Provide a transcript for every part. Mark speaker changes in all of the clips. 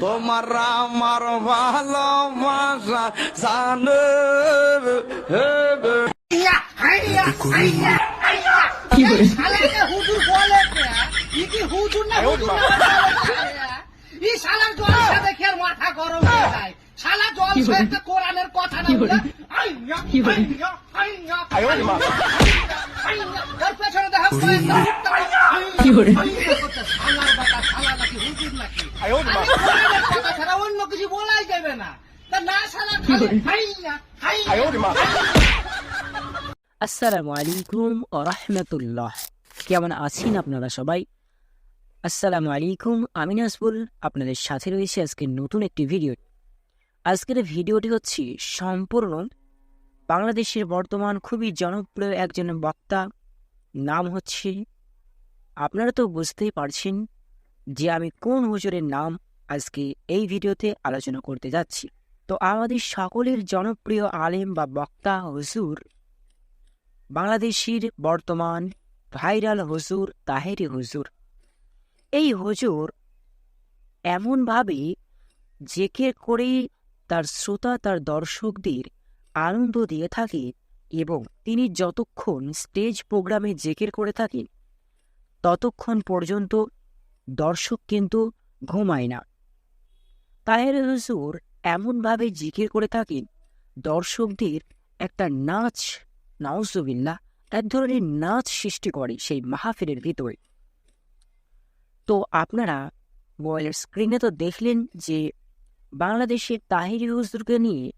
Speaker 1: তোমার আমার ভালোবাসা জানে।
Speaker 2: কি করে শালাকে হুজুর বলে? হুজুর না হুজুর শালার সাথে মাথা গরম হয়ে যায়। শালা জল
Speaker 3: কি
Speaker 2: কোরআনের কথা না
Speaker 3: বলে?
Speaker 2: আইয়া? আইয়া আইয়া আইয়া। আইয়া ওর পেছনে দেখা
Speaker 3: কি বলে?
Speaker 2: শালার বাটা শালা নাকি হুজুর নাকি আমি কোরআনের কথা ছাড়া অন্য কিছু বলাই যাবে না। না শালা
Speaker 3: কি
Speaker 2: খালি
Speaker 3: বলে?
Speaker 2: আইয়া আইয়া
Speaker 3: আসসালামু আলাইকুম ও রহমতুল্লাহ। কেমন আছেন আপনারা সবাই? আসসালামু আলাইকুম আমি নাজবুল আপনাদের সাথে রয়েছে আজকে নতুন একটি ভিডিও। আজকের ভিডিওটি হচ্ছে সম্পূর্ণ বাংলাদেশের বর্তমান খুবই জনপ্রিয় একজন বক্তা। নাম হচ্ছে আপনারা তো বুঝতেই পারছেন যে আমি কোন হুজুরের নাম আজকে এই ভিডিওতে আলোচনা করতে যাচ্ছি। তো আমাদের সকলের জনপ্রিয় আলেম বা বক্তা হুজুর বাংলাদেশের বর্তমান ভাইরাল হুজুর তাহেরি হুজুর। এই হুজুর এমনভাবে জেকের করে তার শ্রোতা, তার দর্শকদের আনন্দ দিয়ে থাকে এবং তিনি যতক্ষণ স্টেজ প্রোগ্রামে জেকের করে থাকেন, ততক্ষণ পর্যন্ত দর্শক কিন্তু ঘুমায় না। তাহের হুজুর এমনভাবে জিকির করে থাকেন, দর্শকদের একটা নাচ, নাউজুবিল্লাহ, এক ধরনের নাচ সৃষ্টি করে সেই মাহফিলের ভিতরে। তো আপনারা মোবাইলের স্ক্রিনে তো দেখলেন যে বাংলাদেশের তাহিরি হুজুরকে নিয়ে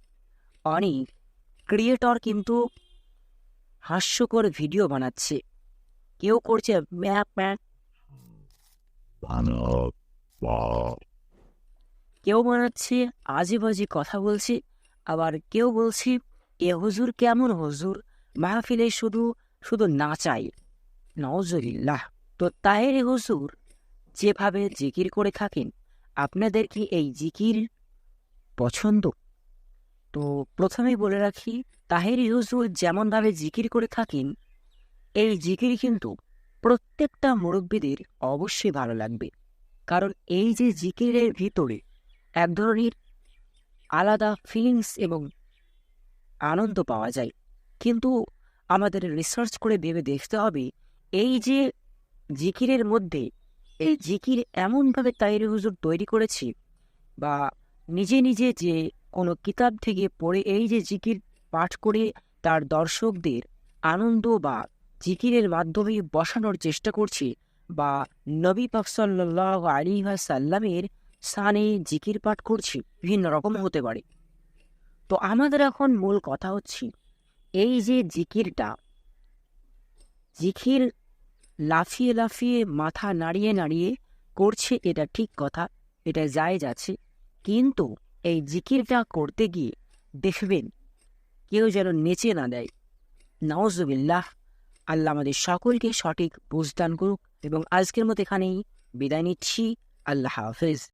Speaker 3: অনেক ক্রিয়েটর কিন্তু হাস্যকর ভিডিও বানাচ্ছে। কেউ করছে ম্যাপ ম্যাপ কেউ বানাচ্ছে আজে বাজে কথা বলছে, আবার কেউ বলছে, এ হুজুর কেমন হুজুর? মাহফিলে শুধু শুধু নাচাই নজরিল্লাহ তো তাহের হুজুর, যেভাবে জিকির করে থাকেন, আপনাদের কি এই জিকির পছন্দ? তো প্রথমেই বলে রাখি, তাহের হুজুর যেমনভাবে জিকির করে থাকেন, এই জিকির কিন্তু প্রত্যেকটা মুরব্বীদের অবশ্যই ভালো লাগবে। কারণ এই যে জিকিরের ভিতরে এক ধরনের আলাদা ফিলিংস এবং আনন্দ পাওয়া যায়, কিন্তু আমাদের রিসার্চ করে ভেবে দেখতে হবে, এই যে জিকিরের মধ্যে, এই জিকির এমনভাবে তাইরে হুজুর তৈরি করেছে বা নিজে নিজে যে কোনো কিতাব থেকে পড়ে এই যে জিকির পাঠ করে তার দর্শকদের আনন্দ বা জিকিরের মাধ্যমে বসানোর চেষ্টা করছে বা নবী পাক সাল্লাহ আলী সাল্লামের স্থানে জিকির পাঠ করছি। বিভিন্ন রকম হতে পারে। তো আমাদের এখন মূল কথা হচ্ছে, এই যে জিকিরটা, জিকির লাফিয়ে লাফিয়ে মাথা নাড়িয়ে নাড়িয়ে করছে, এটা ঠিক কথা, এটা জায়েজ আছে কিন্তু এই জিকিরটা করতে গিয়ে দেখবেন, কেউ যেন নেচে না দেয়। নওয়াজবিল্লাহ আল্লাহ আমাদের সকলকে সঠিক বুঝদান করুক এবং আজকের মতো এখানেই বিদায় নিচ্ছি। আল্লাহ হাফেজ।